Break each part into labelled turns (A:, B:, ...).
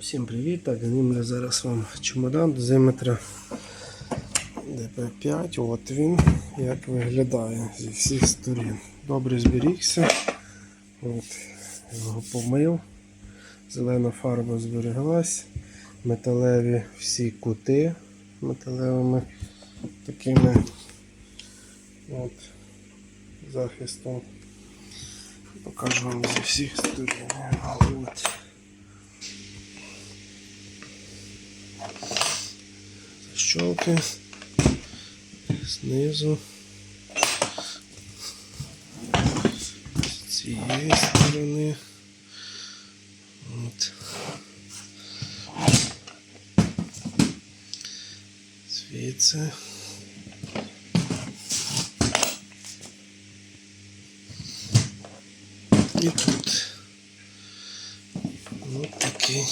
A: Всім привіт! Так, знімлю зараз вам чемодан дозиметра DP5. От він як виглядає зі всіх сторін. Добре зберігся. От, його помив. Зелена фарба збереглась. Металеві всі кути металевими такими от, захистом. Покажу вам зі всіх сторін. Защолки знизу. З цієї сторони. От. Звідси. І тут. Ось такий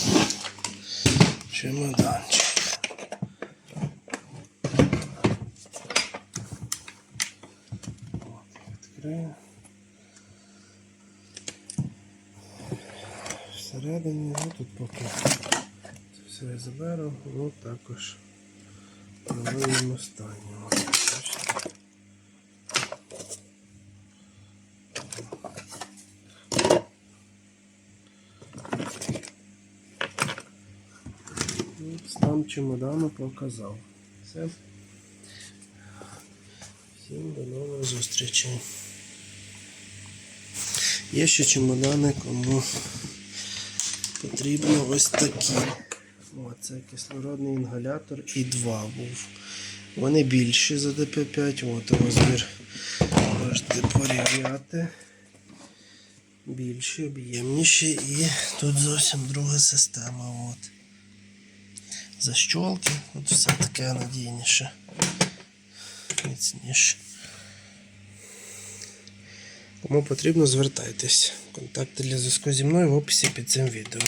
A: чемоданчик. Відкрию. Всередині, ну тут поки це все я заберу, ну також проводимо останнього. Ну, Стан чемодану показав. Все. Всім до нових зустрічей. Є ще чемодани, кому потрібно ось такі. О, це кислородний інгалятор і 2 був. Вони більші за ДП5, от розмір можете порівняти. Більші, об'ємніші і тут зовсім друга система. От. Защолки, от все таке надійніше міцніше. Кому потрібно, звертайтесь. Контакти для зв'язку зі мною в описі під цим відео.